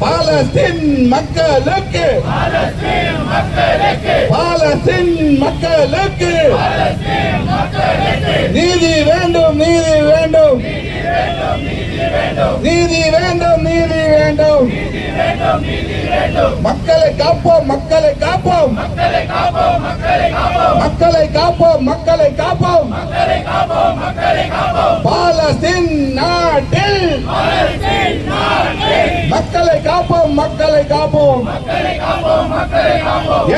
பாலஸ்தீன் மக்களுக்கு பாலஸ்தீன் மக்களுக்கு நீதி வேண்டும் நீதி வேண்டும். நீதி வேண்டும் நீதி வேண்டும். மக்களை காப்போம் மக்களை காப்போம். மக்களை காப்போம் மக்களை காப்போம். பாலஸ்தீன் நாட்டில் மக்களை காப்போம் மக்களை காப்போம்.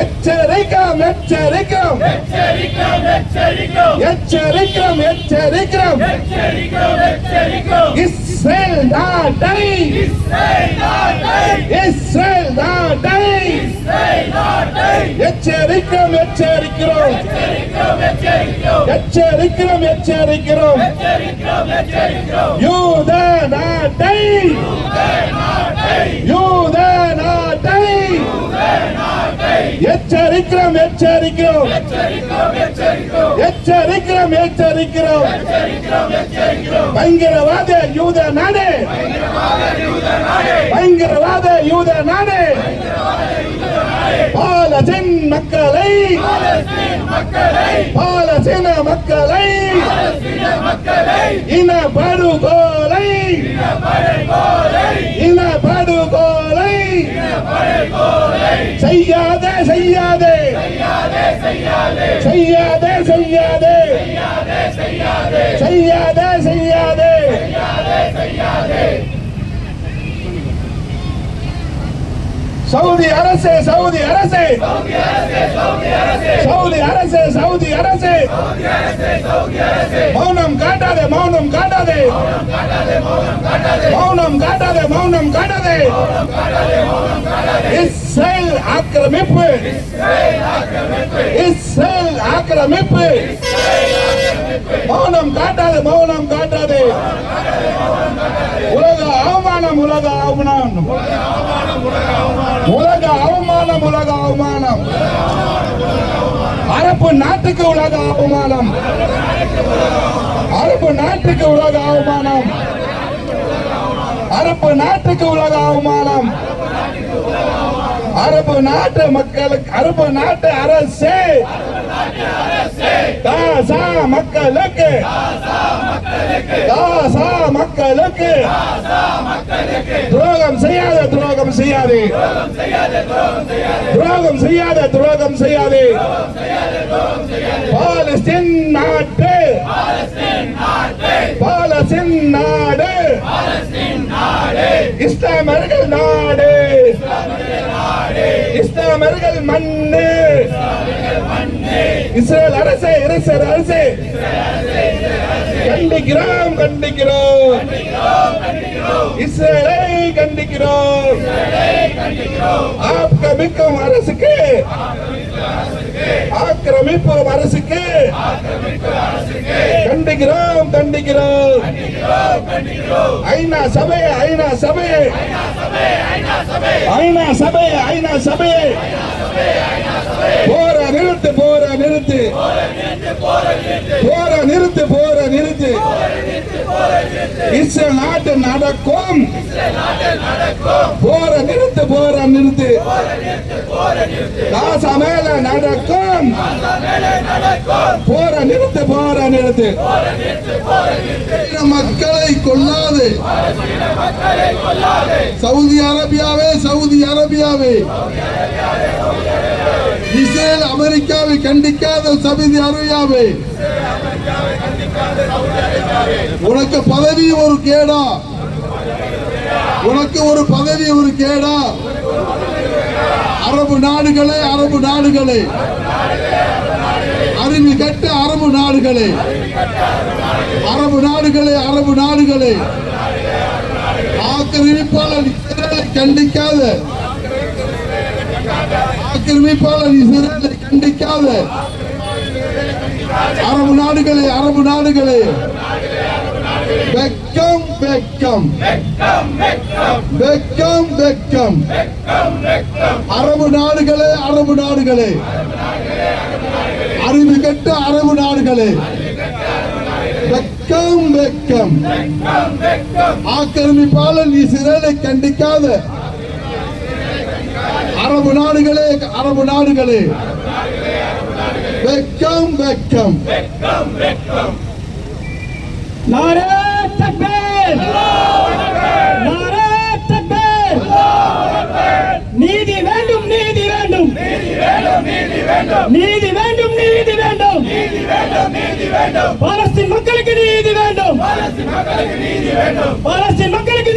எச்சரிக்கம் எச்சரிக்கம். எச்சரிக்கம் எச்சரிக்கம். இஸ்ரேல் நாட்டை. இஸ்ரேல் நாட்டை. எச்சரிக்கிறோம் எச்சரிக்கிறோம். எச்சரிக்கிறோம் எச்சரிக்கிறோம். யூத நாட்டை. யூத நாட்டை எச்சரிக்கிறோம் எச்சரிக்கிறோம். எச்சரிக்கிறோம் எச்சரிக்கிறோம். பயங்கரவாத யூத நாடு. பயங்கரவாத யூத நாடு. பாலசின் மக்களை பாலசீன மக்களை இன படுகொலை இன படுகொலை செய்யாதே செய்யாதே. செய்யாதே செய்யாதே. செய்யாதே செய்யாதே. சவுதி அரசு சவுதி அரசு. சவுதி அரசு சவுதி அரசு. மௌனம் காட்டாதே மௌனம் காட்டாதே. மௌனம் காட்டாதே மௌனம் காட்டாதே. இஸ்ரேல் ஆக்கிரமிப்பு. இஸ்ரேல் ஆக்கிரமிப்பு. மௌனம் காட்டாதே மௌனம் காட்டாதே. உலக அவமானம் உலக அவமானம். உலக அவமானம் உலக அவமானம். அரபு நாட்டுக்கு உலக அவமானம். அரபு நாட்டுக்கு உலக அவமானம். அரபு நாட்டுக்கு உலக அவமானம். அரபு நாட்டு மக்களுக்கு அரபு நாட்டு அரசு. காசா மக்களுக்கு காசா மக்களுக்கு துரோகம் செய்யாத துரோகம் செய்யாதே. துரோகம் செய்யாத துரோகம் செய்யாதே. பாலஸ்தீன் நாட்டு பாலஸ்தீன் நாடு இஸ்லாமர்கள் நாடு இஸ்லாமர்கள் மண்ணு இஸ்ரேல் அரசு இஸ்ரேல் அரசே. கண்டிக்கிறோம் கண்டிக்கிறோம். இஸ்ரேலை கண்டிக்கிறோம். ஆப்கமிக்கும் அரசுக்கு ஆக்கிரமிப்பு அரசுக்கு. கண்டிக்கிறோம் கண்டிக்கிறோம் ஐநா சபை ஐநா சபை ஐநா சபை ஐநா சபை போற நிறுத்து போற நிறுத்து. போற நிறுத்து போற நிறுத்து. இஸ்ரேல் நாட்டு நடக்கும். போற நிறுத்து போற நிறுத்து. காசா மேல நடக்கும். போற நிறுத்து போற நிறுத்து. மக்களை கொல்லாது. சவுதி அரேபியாவே சவுதி அரேபியாவே. இஸ்ரேல் அமெரிக்காவை கண்டிக்காத சவுதி அரேபியாவே. உனக்கு பதவி ஒரு கேடா. உனக்கு ஒரு பதவி ஒரு கேடா. அரபு நாடுகளே அரபு நாடுகளே. அறிவு கட்ட அரபு நாடுகளே. அரபு நாடுகளே அரபு நாடுகளே. ஆக்கிரமிப்பாளர் இஸ்ரேலை கண்டிக்காத. ஆக்கிரமிப்பாளர் இஸ்ரேலை கண்டிக்காத. அரபு நாடுகளே அரபு நாடுகளே. வெக்கம். வெக்கம் வெக்கம். அரபு நாடுகளே அரபு நாடுகளே. அறிவு கெட்ட அரபு நாடுகளே. வெக்கம் வெக்கம். வெக்கம் ஆக்கிரமிப்பாளர் இஸ்ரேலை கண்டிக்காத. அரபு நாடுகளே அரபு நாடுகளே. வெக்கம் வெக்கம். नारे நீதி வேண்டும் நீதி வேண்டும். நீதி வேண்டும் நீதி வேண்டும். பாலஸ்தீன் மக்களுக்கு நீதி வேண்டும். பாலஸ்தீன் மக்களுக்கு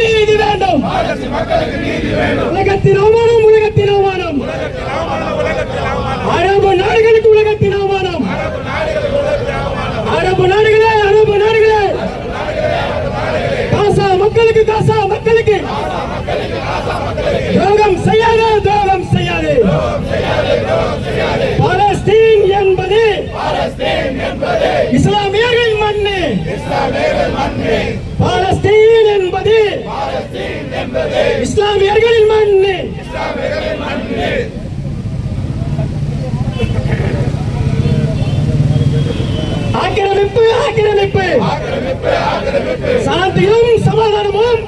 நீதி வேண்டும். உலகத்தின் அவமானம் உலகத்தின் அவமானம். அரபு நாடுகளுக்கு உலகத்தின் அவமானம். அரபு நாடுகளே அரபு நாடுகளே. காசா மக்களுக்கு காசா மக்களுக்கு. செய்யாதே துரோகம் செய்யாதே. பாலஸ்தீன் என்பது இஸ்லாமியர்கள் மண்ணு. பாலஸ்தீன் என்பது இஸ்லாமியர்களின் மண்ணு. ஆக்கிரமிப்பு ஆக்கிரமிப்பு. சாந்தியும் சமாதானமும்.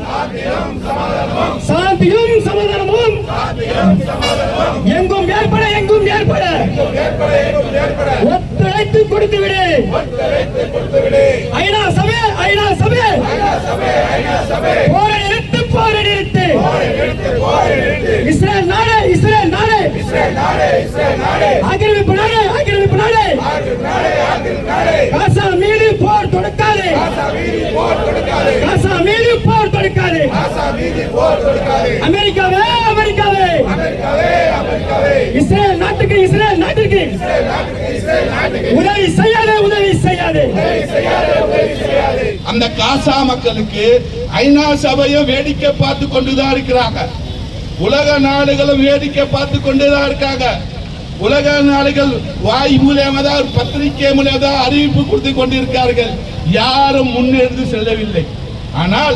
சாந்தியும் சமாதானமும். எங்கும் ஏற்பட எங்கும் ஏற்பட. ஒத்துழைத்து கொடுத்து விடு. ஐநா சபை ஐநா சபை. போரை நிறுத்து போரை நிறுத்து. இஸ்ரேல் நாடு ஆக்கிரமிப்பு நாடு ஆக்கிரமிப்பு நாடு காசா மீது போர் தொடுக்காது காசா மீது போர் தொடுக்காது. அமெரிக்காவே அமெரிக்காவே. இஸ்ரேல் நாட்டுக்கு இஸ்ரேல் நாட்டுக்கு. உதவி செய்யாதே உதவி செய்யாதே. அந்த காசா மக்களுக்கு ஐநா சபையும் வேடிக்கை பார்த்து கொண்டுதான் இருக்கிறாங்க. உலக நாடுகளும் வேடிக்கை பார்த்து கொண்டுதான் இருக்காங்க. உலக நாடுகள் வாய் மூலியமா தான் பத்திரிகை மூலியமா தான் அறிவிப்பு கொடுத்து கொண்டிருக்கார்கள் யாரும் முன்னெடுத்து செல்லவில்லை. ஆனால்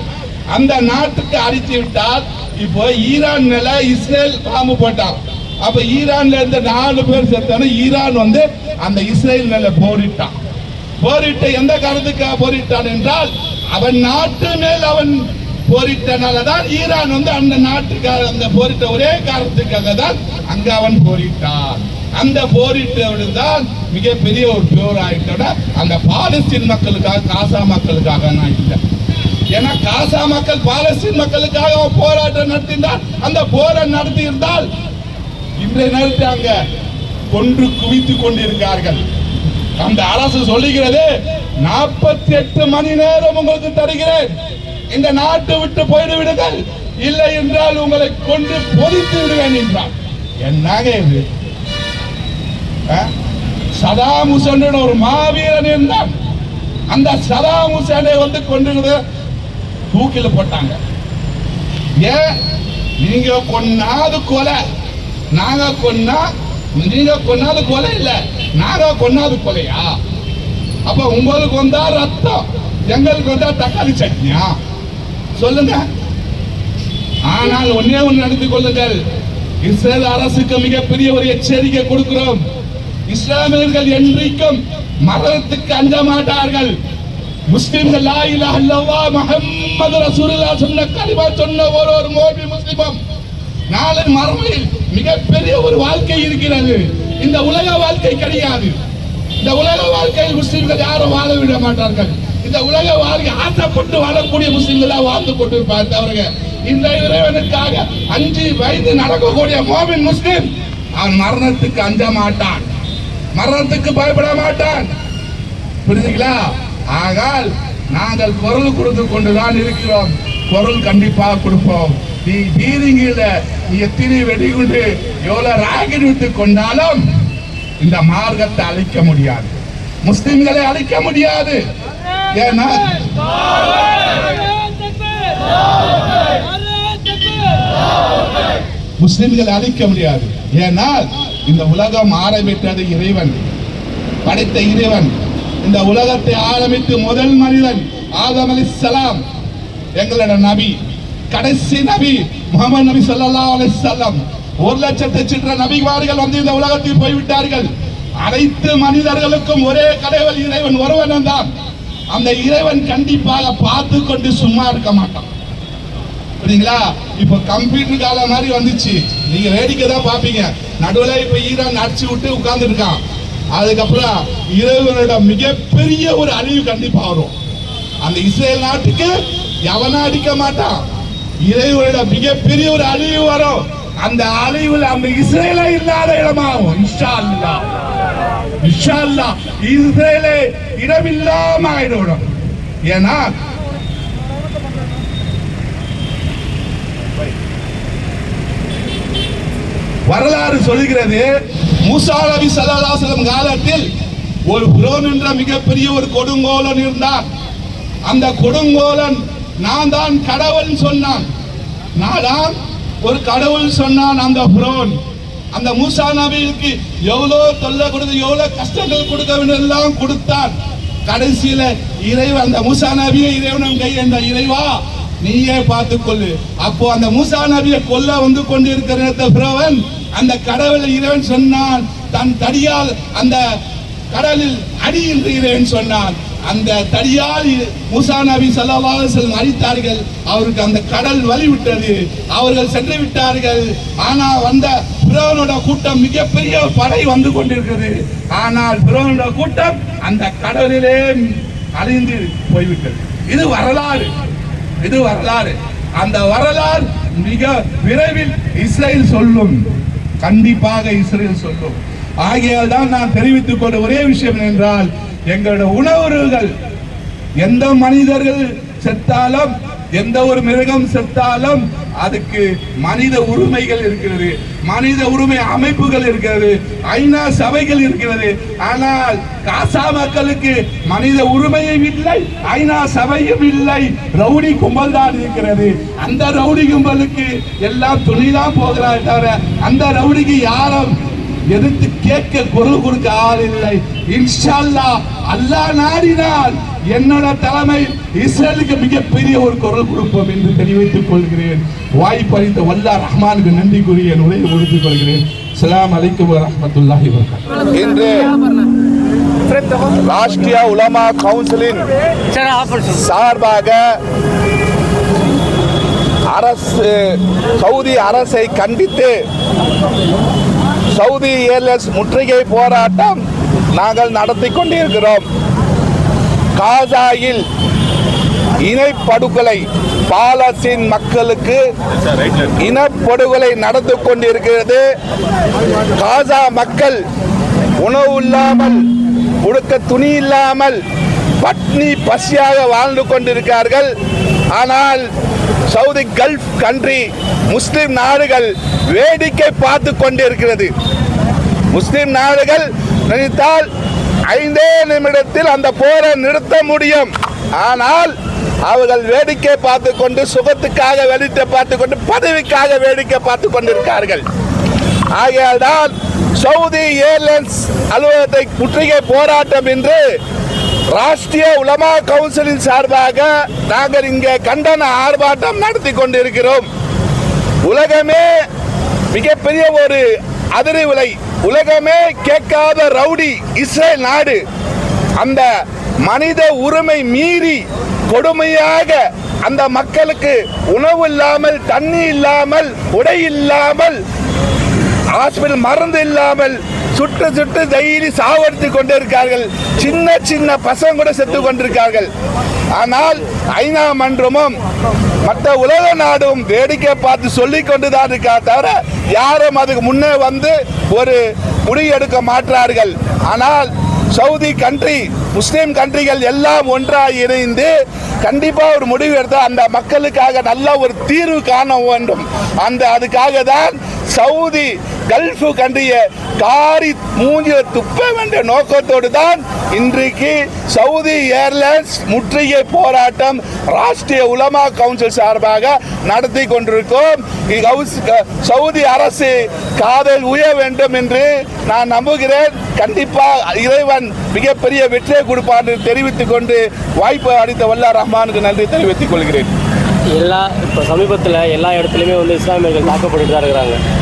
அந்த நாட்டுக்கு அடித்து விட்டால் இப்போ ஈரான் மேல இஸ்ரேல் பாம்பு போட்டான். அப்ப ஈரான்ல இருந்து நாலு பேர் செத்தான ஈரான் வந்து அந்த இஸ்ரேல் மேல போரிட்டான். போரிட்ட எந்த காரணத்துக்காக போரிட்டான் என்றால் அவன் நாட்டு மேல் அவன் போரிட்டனால தான் ஈரான் வந்து அந்த நாட்டுக்காக அந்த போரிட்ட ஒரே காரணத்துக்காக தான் அங்க அவன் போரிட்டான். அந்த போரிட்டவர்கள் தான் மிகப்பெரிய ஒரு போர் ஆகிட்டோட அந்த பாலஸ்தீன் மக்களுக்காக காசா மக்களுக்காக நான் இல்லை. ஏன்னா காசா மக்கள் பாலஸ்தீன் மக்களுக்காக அவன் போராட்டம் நடத்தியிருந்தால் அந்த போரை நடத்தி இருந்தால் இன்றைய நேரத்தில் அங்க கொன்று குவித்து கொண்டிருக்கார்கள் அந்த அரசு சொல்லுகிறது நாற்பத்தி எட்டு மணி நேரம் உங்களுக்கு தருகிறேன். இந்த நாட்டை விட்டு போயிடு விடுங்கள் இல்லை என்றால் உங்களை கொண்டு பொதித்து விடுவேன் என்றார் என்னங்க இது. ஆ? சதாம் ஹுசேன் ஒரு மாவீரன் இருந்தான். அந்த சதாம் ஹுசேனை வந்து கொண்டு தூக்கில போட்டாங்க. ஏன் நீங்க கொன்னாது கொலை. நாங்க கொன்னா நீங்க கொன்னாது கொலை இல்ல. நாங்க கொன்னாது கொலையா? அப்ப உங்களுக்கு வந்தா ரத்தம் எங்களுக்கு வந்தா தக்காளி சட்னியா? சொல்லுங்க. ஆனால் ஒன்னே ஒன்று நடந்து கொள்ளுங்கள். இஸ்ரேல் அரசுக்கு மிகப்பெரிய ஒரு எச்சரிக்கை கொடுக்கிறோம். இஸ்லாமியர்கள் என்றைக்கும் மரணத்துக்கு அஞ்ச மாட்டார்கள். முஸ்லிம்கள் லா இலாஹ இல்லல்லாஹ் முஹம்மது ரசூலுல்லாஹ் சொன்ன கலிமா சொன்ன ஒரு ஒரு மோபி முஸ்லிமும். நாளை மறுமையில் மிகப்பெரிய ஒரு வாழ்க்கை இருக்கிறது. இந்த உலக வாழ்க்கை கிடையாது. இந்த உலக வாழ்க்கையில் முஸ்லிம்கள் யாரும் வாழ விட மாட்டார்கள். இந்த உலக வாழ்க்கை ஆசைப்பட்டு வாழக்கூடிய முஸ்லிம்கள் தான் வாழ்ந்து கொண்டிருப்பார் தவிர இந்த இறைவனுக்காக அஞ்சு வயது நடக்கக்கூடிய மோபின் முஸ்லிம் அவன் மரணத்துக்கு அஞ்ச மாட்டான். மரணத்துக்கு பயப்பட மாட்டான். புரிஞ்சுங்களா ஆகால் நாங்கள் குரல் கொடுத்து கொண்டுதான் இருக்கிறோம். குரல் கண்டிப்பாக கொடுப்போம். நீ பீதிங்கில நீ எத்தனை வெடிகுண்டு எவ்வளவு ராக்கெட் விட்டு கொண்டாலும் இந்த மார்க்கத்தை அழிக்க முடியாது. முஸ்லிம்களை அழிக்க முடியாது. ஏன்னா முஸ்லிம்களை அழிக்க முடியாது. ஏனால் இந்த உலகம் ஆரம்பித்தது இறைவன் படைத்த இறைவன். இந்த உலகத்தை ஆரம்பித்து முதல் மனிதன் ஆதம் அலிஸ்ஸலாம் எங்களோட நபி கடைசி நபி முகமது நபி ஸல்லல்லாஹு அலி வஸல்லம் ஒரு லட்சத்தை சிற்ற நபிமார்கள் வந்து இந்த உலகத்தில் போய்விட்டார்கள். அனைத்து மனிதர்களுக்கும் ஒரே கடவுள் இறைவன் ஒருவன் தான். அந்த இறைவன் கண்டிப்பாக பார்த்து கொண்டு சும்மா இருக்க மாட்டான். புரியுங்களா இப்ப கம்ப்யூட்டர் காலம் மாதிரி வந்துச்சு. நீங்க வேடிக்கை தான் பாப்பீங்க நடுவில் இப்ப ஈரான் அடிச்சு விட்டு உட்கார்ந்து இருக்கான் அதுக்கப்புறம் இறைவனோட மிகப்பெரிய ஒரு அழிவு கண்டிப்பா வரும். அந்த இஸ்ரேல் நாட்டுக்கு எவனா அடிக்க மாட்டான்? இறைவனோட மிகப்பெரிய ஒரு அழிவு வரும். அந்த அழிவுல அந்த இஸ்ரேல இல்லாத இடமாகும். இஷா இல்லா இஷா இல்லா இஸ்ரேலே இடமில்லாம ஆயிடும் ஏன்னா வரலாறு சொல்கிறது மூசா நபி ஸல்லல்லாஹு காலத்தில் ஒரு புரோன் என்ற மிகப்பெரிய ஒரு கொடுங்கோலன் இருந்தான். அந்த கொடுங்கோலன் நான் தான் கடவுள் சொன்னான். நான் தான் ஒரு கடவுள் சொன்னான் அந்த புரோன். அந்த மூசா நபிக்கு எவ்வளோ தொல்லை கொடுத்து எவ்வளோ கஷ்டங்கள் கொடுக்க எல்லாம் கொடுத்தான். கடைசியில இறைவன் அந்த மூசா நபியை இறைவனும் கை என்ற இறைவா நீயே பார்த்துக்கொள்ளு அப்போ அந்த மூசா நபியை கொல்ல வந்து கொண்டிருக்கிற நேரத்தை அந்த கடவுளை இறைவன் சொன்னான். தன் தடியால் அந்த கடலில் அடி இறைவன் சொன்னான். அந்த தடியால் மூசா நபி சல்லாஹ் செல்லும் அழித்தார்கள் அடித்தார்கள். அவருக்கு அந்த கடல் வழி விட்டது. அவர்கள் சென்று விட்டார்கள். ஆனா வந்த பிறவனோட கூட்டம் மிகப்பெரிய படை வந்து கொண்டிருக்கிறது. ஆனால் பிறவனோட கூட்டம் அந்த கடலிலே அழிந்து போய்விட்டது. இது வரலாறு. இது வரலாறு. அந்த வரலாறு மிக விரைவில் இஸ்ரேல் சொல்லும். கண்டிப்பாக இஸ்ரேல் சொல்லும். ஆகையால் தான் நான் தெரிவித்துக் கொண்ட ஒரே விஷயம் என்றால் எங்களுடைய உணவுகள் எந்த மனிதர்கள் செத்தாலும் எந்த ஒரு மிருகம் செத்தாலும் அதுக்கு மனித உரிமைகள் இருக்கிறது மனித உரிமை அமைப்புகள் இருக்கிறது ஐநா சபைகள் இருக்கிறது. ஆனால் காசா மக்களுக்கு மனித உரிமையும் இல்லை ஐநா சபையும் இல்லை. ரவுடி கும்பல் தான் இருக்கிறது. அந்த ரவுடி கும்பலுக்கு எல்லாம் துணிதான் போகிறார் தவிர அந்த ரவுடிக்கு யாரும் எதிர்த்து கேட்க குரல் கொடுக்க ஆள் இல்லை. இன்ஷால்லா அல்லாஹ் நாடினால் என்னோட தலைமை இஸ்ரேலுக்கு மிகப்பெரிய ஒரு குரல் கொடுப்போம் என்று தெரிவித்துக் கொள்கிறேன். வாய்ப்பளித்த வல்லா ரஹ்மானுக்கு நன்றி கூறி என் உரையை முடித்துக் கொள்கிறேன். சலாம் அலைக்கும் ரஹமத்துல்லாஹி இன்று ராஷ்டிரிய உலமா கவுன்சிலின் சார்பாக அரசு சவுதி அரசை கண்டித்து சவுதி ஏர்லைன்ஸ் முற்றுகை போராட்டம் நாங்கள் நடத்தி கொண்டிருக்கிறோம். காசாயில் இணைப்படுகொலை பாலஸ்தீன் மக்களுக்கு இனப்படுகொலை நடந்து கொண்டிருக்கிறது காசா மக்கள் உணவு இல்லாமல் உடுக்க துணி இல்லாமல் பட்னி பசியாக வாழ்ந்து கொண்டிருக்கிறார்கள். ஆனால் சவுதி கல்ஃப் கண்ட்ரி முஸ்லிம் நாடுகள் வேடிக்கை பார்த்து கொண்டிருக்கிறது. முஸ்லிம் நாடுகள் நினைத்தால் ஐந்தே நிமிடத்தில் அந்த போரை நிறுத்த முடியும். ஆனால் அவர்கள் வேடிக்கை பார்த்து கொண்டு சுகத்துக்காக வேடிக்கை பார்த்து கொண்டு பதவிக்காக வேடிக்கை பார்த்து கொண்டிருக்கிறார்கள் ஆகையால் தான் சவுதி ஏர்லைன்ஸ் அலுவலகத்தை முற்றுகை போராட்டம் என்று ராஷ்டிரிய உலமா கவுன்சிலின் சார்பாக நாங்கள் இங்கே கண்டன ஆர்ப்பாட்டம் நடத்தி கொண்டிருக்கிறோம். உலகமே மிகப்பெரிய ஒரு அதிரி உலை உலகமே கேட்காத ரவுடி இஸ்ரேல் நாடு. அந்த மனித உரிமை மீறி கொடுமையாக அந்த மக்களுக்கு உணவு இல்லாமல் தண்ணி இல்லாமல் உடை இல்லாமல் ஹாஸ்பிட்டல் மருந்து இல்லாமல் சுட்டு சுட்டு டெய்லி சாவடித்து கொண்டிருக்கார்கள். சின்ன சின்ன பசங்க கூட செத்து கொண்டிருக்கார்கள். ஆனால் ஐநா மன்றமும் மற்ற உலக நாடும் வேடிக்கை பார்த்து சொல்லி கொண்டு தான் இருக்கா தவிர யாரும் அதுக்கு முன்னே வந்து ஒரு முடிவு எடுக்க மாட்டார்கள். ஆனால் சவுதி கண்ட்ரி முஸ்லீம் கண்ட்ரிகள் எல்லாம் ஒன்றாக இணைந்து கண்டிப்பா ஒரு முடிவு எடுத்தால் அந்த மக்களுக்காக நல்ல ஒரு தீர்வு காண வேண்டும். அந்த அதுக்காக தான் சவுதி கல்ஃப் கண்ட்ரியை காரி மூஞ்சில துப்ப வேண்டிய நோக்கத்தோடு தான் இன்றைக்கு சவுதி ஏர்லைன்ஸ் முற்றுகை போராட்டம் ராஷ்டிரிய உலமா கவுன்சில் சார்பாக நடத்தி கொண்டிருக்கோம். க- சவுதி அரசு காதல் உய வேண்டும் என்று நான் நம்புகிறேன். கண்டிப்பா இறைவன் மிகப்பெரிய வெற்றியை கொடுப்பான் என்று தெரிவித்துக் கொண்டு வாய்ப்பு அளித்த வல்லா ரஹ்மானுக்கு நன்றி தெரிவித்துக் கொள்கிறேன். எல்லா இப்போ சமீபத்தில் எல்லா இடத்துலையுமே வந்து இஸ்லாமியர்கள் தாக்கப்பட்டு தான் இருக்கிறாங்க.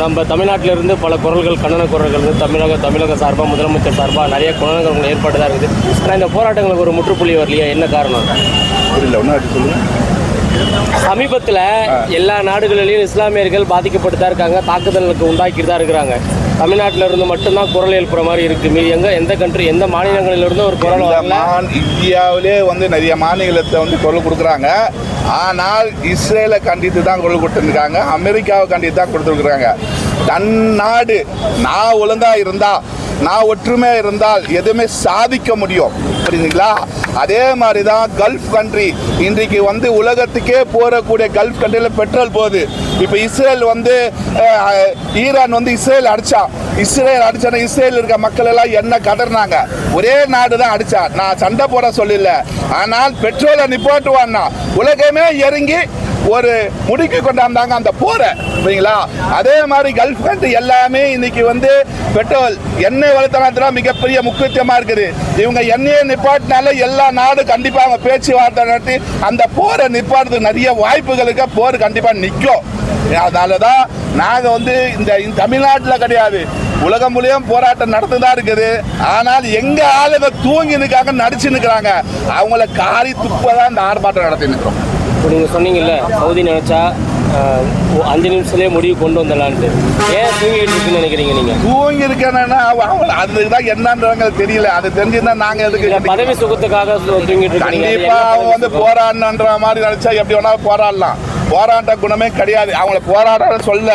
நம்ம தமிழ்நாட்டிலிருந்து பல குரல்கள் கண்டன குரல்கள் வந்து தமிழக தமிழக சார்பாக முதலமைச்சர் சார்பாக நிறைய குணங்கள் ஏற்பட்டு தான் இருக்குது. ஆனால் இந்த போராட்டங்களுக்கு ஒரு முற்றுப்புள்ளி வரலையா? என்ன காரணம்? புரியல. ஒன்றும் சொல்லுங்கள் சமீபத்தில் எல்லா நாடுகளிலையும் இஸ்லாமியர்கள் பாதிக்கப்பட்டு தான் இருக்காங்க தாக்குதலுக்கு உண்டாக்கிட்டு தான் இருக்கிறாங்க. தமிழ்நாட்டில இருந்து மட்டும்தான் குரல் எழுப்புற மாதிரி இருக்கு. மீதி எங்க எந்த கண்ட்ரி எந்த மாநிலங்களிலிருந்தும் ஒரு குரல் வரல. இந்தியாவிலே வந்து நிறைய மாநிலத்தை வந்து குரல் கொடுக்குறாங்க. ஆனால் இஸ்ரேலை கண்டித்து தான் குரல் கொடுத்துருக்காங்க அமெரிக்காவை கண்டித்து தான் கொடுத்துருக்குறாங்க தன் நாடு நான் ஒழுங்கா இருந்தா நான் ஒற்றுமையாக இருந்தால் எதுவுமே சாதிக்க முடியும். புரியுதுங்களா? அதே மாதிரி தான் கல்ஃப் கண்ட்ரி இன்றைக்கு வந்து உலகத்துக்கே போகக்கூடிய கல்ஃப் கண்ட்ரியில் பெட்ரோல் போகுது. இப்போ இஸ்ரேல் வந்து ஈரான் வந்து இஸ்ரேல் அடித்தான் இஸ்ரேல் அடிச்சான இஸ்ரேல் இருக்க மக்கள் எல்லாம் என்ன கதறினாங்க? ஒரே நாடு தான் அடித்தா நான் சண்டை போட சொல்லல. ஆனால் பெட்ரோலை நிப்பாட்டுவான்னா உலகமே இறங்கி ஒரு முடிக்கு கொண்டாந்தாங்க அந்த போரை சரிங்களா அதே மாதிரி கல்ஃப் கண்ட்ரி எல்லாமே இன்னைக்கு வந்து பெட்ரோல் எண்ணெய் வளர்த்தனத்துல மிகப்பெரிய முக்கியத்துவமா இருக்குது. இவங்க எண்ணெயை நிப்பாட்டினால எல்லா நாடு கண்டிப்பா அவங்க பேச்சுவார்த்தை நடத்தி அந்த போரை நிப்பாட்டுறதுக்கு நிறைய வாய்ப்புகளுக்கு போர் கண்டிப்பா நிற்கும் அதனால தான் நாங்கள் வந்து இந்த தமிழ்நாட்டில் கிடையாது உலகம் முழுவதும் போராட்டம் நடந்து தான் இருக்குது. ஆனால் எங்க ஆளுங்க தூங்கி நிற்காங்க நடிச்சு நிற்கிறாங்க அவங்கள காரி துப்பதான் இந்த ஆர்ப்பாட்டம் நடத்தி நிற்கிறோம் இப்போ நீங்கள் சொன்னீங்கல்ல சவுதி நினச்சா அஞ்சு நிமிஷத்துலேயே முடிவு கொண்டு வந்துடலான்ட்டு. ஏன் தூங்கிட்டு இருக்குன்னு நினைக்கிறீங்க நீங்கள் தூங்கி இருக்கேன்னா அவங்க அதுக்கு தான் என்னன்றாங்க தெரியல. அது தெரிஞ்சுன்னா நாங்க இல்ல, எதுக்கு பதவி சுகத்துக்காக தூங்கிட்டு இருக்கீங்க. அது கண்டிப்பா என்ன அவங்க வந்து? போராடணுன்ற மாதிரி நினைச்சா எப்படி வேணா போராடலாம். போராட்ட குணமே கிடையாது. அவங்கள போராட சொல்ல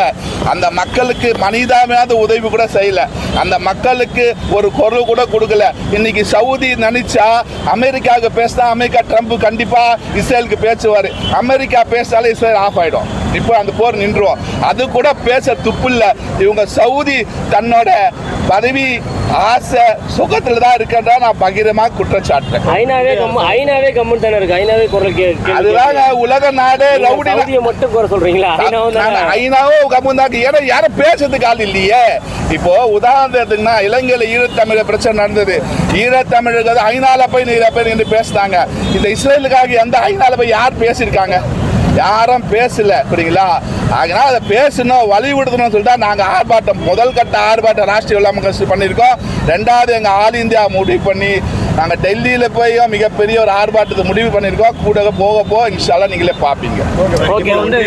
அந்த மக்களுக்கு மனிதாமையாத உதவி கூட செய்யல. அந்த மக்களுக்கு ஒரு குரல் கூட கொடுக்கல. இன்னைக்கு சவுதி நினைச்சா அமெரிக்காவுக்கு பேசினா அமெரிக்கா ட்ரம்ப் கண்டிப்பா இஸ்ரேலுக்கு பேசுவார் அமெரிக்கா பேசினாலே இஸ்ரேல் ஆஃப் ஆயிடும். இப்போ அந்த போர் நின்றுவோம் அது கூட பேச துப்பு இல்லை. இவங்க சவுதி தன்னோட பதவி ஆசை சுகத்துல தான் இருக்கிறதா நான் பகிரமா குற்றச்சாட்டுறேன் ஐநாவே கம் ஐநாவே கம்மன் தானே இருக்கு? ஐநாவே குரல் கே அதுதாங்க உலக நாடே. ரவுடி மட்டும் குறை சொல்றீங்களா? ஐநாவும் தானே? ஐநாவோ கம்முந்தாக்கு ஏன்னா யாரும் பேசுறதுக்கு ஆள் இல்லையே. இப்போ உதாரணத்துக்குன்னா இலங்கையில ஈழத்தமிழ பிரச்சனை நடந்தது. ஈழத்தமிழர்கள் ஐநால போய் நிறைய பேர் என்று பேசுனாங்க. இந்த இஸ்ரேலுக்காக எந்த ஐநால போய் யார் பேசியிருக்காங்க? யாரும் பேசல புரியுங்களா? அதனால அதை பேசணும் வழி விடுதணும்னு சொல்லிட்டு நாங்கள் ஆர்ப்பாட்டம் முதல் கட்ட ஆர்ப்பாட்டம் ராஷ்டிரிய உலாம கட்சி பண்ணியிருக்கோம். ரெண்டாவது எங்கள் ஆல் இந்தியா முடிவு பண்ணி நாங்கள் டெல்லியில் போய் மிகப்பெரிய ஒரு ஆர்ப்பாட்டத்தை முடிவு பண்ணியிருக்கோம். கூட போக போக இன்ஷால்லா நீங்களே பார்ப்பீங்க. ஓகே வந்து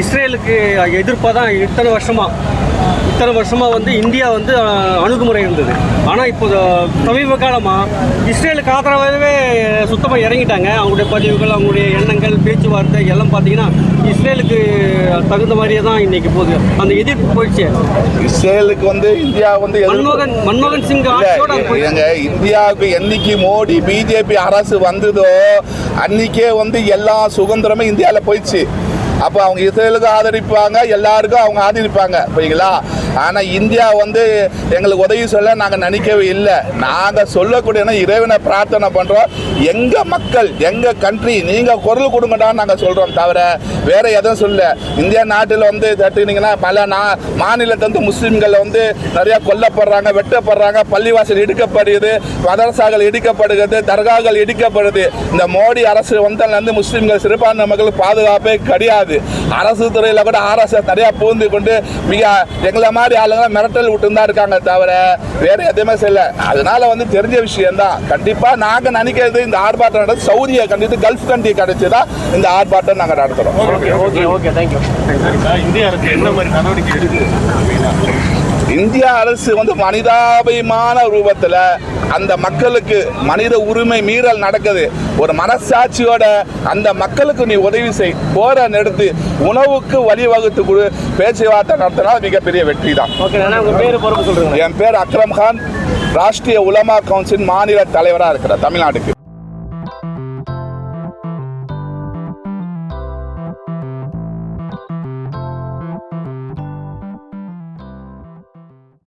இஸ்ரேலுக்கு எதிர்ப்பாக தான் இத்தனை வருஷமா இத்தனை வருஷமா வந்து இந்தியா வந்து அணுகுமுறை இருந்தது. ஆனால் இப்போ சமீப காலமாக இஸ்ரேலுக்கு ஆதரவாகவே சுத்தமாக இறங்கிட்டாங்க. அவங்களுடைய பதிவுகள் அவங்களுடைய எண்ணங்கள் பேச்சுவார்த்தை எல்லாம் பார்த்தீங்கன்னா இஸ்ரேலுக்கு தகுந்த மாதிரியே தான் இன்னைக்கு போகுது. அந்த எதிர்ப்பு போயிடுச்சு. இஸ்ரேலுக்கு வந்து இந்தியா வந்து மன்மோகன் மன்மோகன் சிங் எங்க இந்தியாவுக்கு என்னைக்கு மோடி பிஜேபி அரசு வந்ததோ அன்னைக்கே வந்து எல்லா சுதந்திரமும் இந்தியாவில் போயிடுச்சு. அப்போ அவங்க இஸ்ரேலுக்கு ஆதரிப்பாங்க எல்லாருக்கும் அவங்க ஆதரிப்பாங்க. புரியுங்களா ஆனால் இந்தியா வந்து எங்களுக்கு உதவி சொல்ல நாங்கள் நினைக்கவே இல்லை. நாங்கள் சொல்லக்கூடிய இறைவனை பிரார்த்தனை பண்ணுறோம் எங்கள் மக்கள் எங்கள் கண்ட்ரி நீங்கள் குரல் கொடுங்கடான்னு நாங்கள் சொல்கிறோம் தவிர வேற எதுவும் சொல்ல இந்தியா நாட்டில் வந்து தட்டுனீங்கன்னா பல நா மாநிலத்தை வந்து முஸ்லீம்கள் வந்து நிறையா கொல்லப்படுறாங்க வெட்டப்படுறாங்க பள்ளிவாசல் இடிக்கப்படுகிறது மதரசாக்கள் இடிக்கப்படுகிறது தர்காக்கள் இடிக்கப்படுது. இந்த மோடி அரசு வந்தாலேருந்து முஸ்லீம்கள் சிறுபான்மை மக்களுக்கு பாதுகாப்பே கிடையாது. அரசு துறையில் கூட ஆர்எஸ்எஸ் நிறையா பூந்து கொண்டு மிக எங்களை மாதிரி ஆளுங்க மிரட்டல் விட்டு தான் இருக்காங்க தவிர வேற எதுவுமே செய்யல. அதனால வந்து தெரிஞ்ச விஷயம்தான். கண்டிப்பாக நாங்கள் நினைக்கிறது இந்த ஆர்ப்பாட்டம் நடந்து சவுதியை கண்டித்து கல்ஃப் கண்ட்ரி கிடைச்சி தான் இந்த ஆர்ப்பாட்டம் நாங்கள் நடத்துகிறோம் ஓகே ஓகே ஓகே தேங்க்யூ இந்திய அரசு என்ன மாதிரி நடவடிக்கை எடுக்குது? இந்திய அரசு வந்து மனிதாபிமான ரூபத்தில் அந்த மக்களுக்கு மனித உரிமை மீறல் நடக்குது. ஒரு மனசாட்சியோட அந்த மக்களுக்கு நீ உதவி செய் போற நிறுத்து உணவுக்கு வழிவகுத்து கொடு பேச்சுவார்த்தை நடத்தினா மிகப்பெரிய வெற்றி தான். என் பேர் அக்ரம் கான் ராஷ்டிரிய உலமா கவுன்சில் மாநில தலைவராக இருக்கிறேன் தமிழ்நாட்டுக்கு.